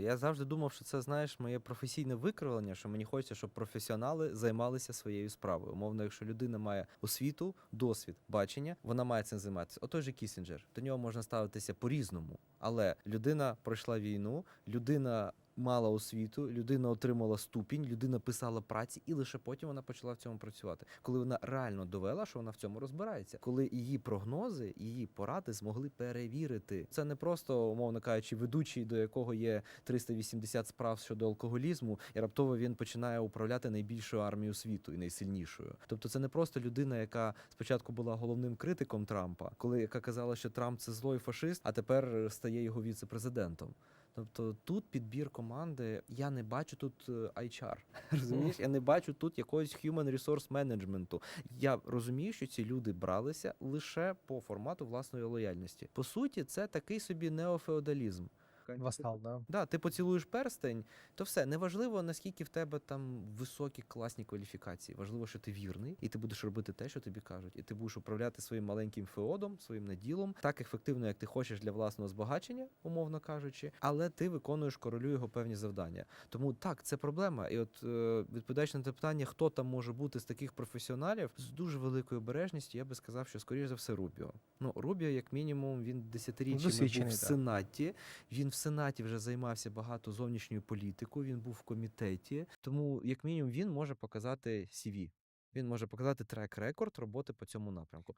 Я завжди думав, що це знаєш моє професійне викривлення, що мені хочеться, щоб професіонали займалися своєю справою. Умовно, якщо людина має освіту, досвід, бачення, вона має цим займатися. Отой же Кісінджер. До нього можна ставитися по-різному, але людина пройшла війну, людина. Мала освіту, людина отримала ступінь, людина писала праці, і лише потім вона почала в цьому працювати. Коли вона реально довела, що вона в цьому розбирається, коли її прогнози, її поради змогли перевірити. Це не просто, умовно кажучи, ведучий, до якого є 380 справ щодо алкоголізму, і раптово він починає управляти найбільшою армією світу і найсильнішою. Тобто, це не просто людина, яка спочатку була головним критиком Трампа, коли яка казала, що Трамп це злой фашист, а тепер стає його віце-президентом. Тобто тут підбір команди, я не бачу тут е, HR, розумієш? Я не бачу тут якогось human resource менеджменту. Я розумію, що ці люди бралися лише по формату власної лояльності. По суті, це такий собі неофеодалізм. Васал, да. Да, ти поцілуєш перстень, то все неважливо, наскільки в тебе там високі класні кваліфікації. Важливо, що ти вірний, і ти будеш робити те, що тобі кажуть, і ти будеш управляти своїм маленьким феодом, своїм наділом, так ефективно, як ти хочеш для власного збагачення, умовно кажучи, але ти виконуєш королю його певні завдання. Тому так, це проблема. І от е, відповідаючи на те питання, хто там може бути з таких професіоналів, з дуже великою обережністю, я би сказав, що скоріш за все Рубіо. Ну Рубіо, як мінімум, він десятиріччями був в сенаті. Він в сенаті вже займався багато зовнішньою політикою. Він був в комітеті. Тому, як мінімум, він може показати CV. Він може показати трек-рекорд роботи по цьому напрямку.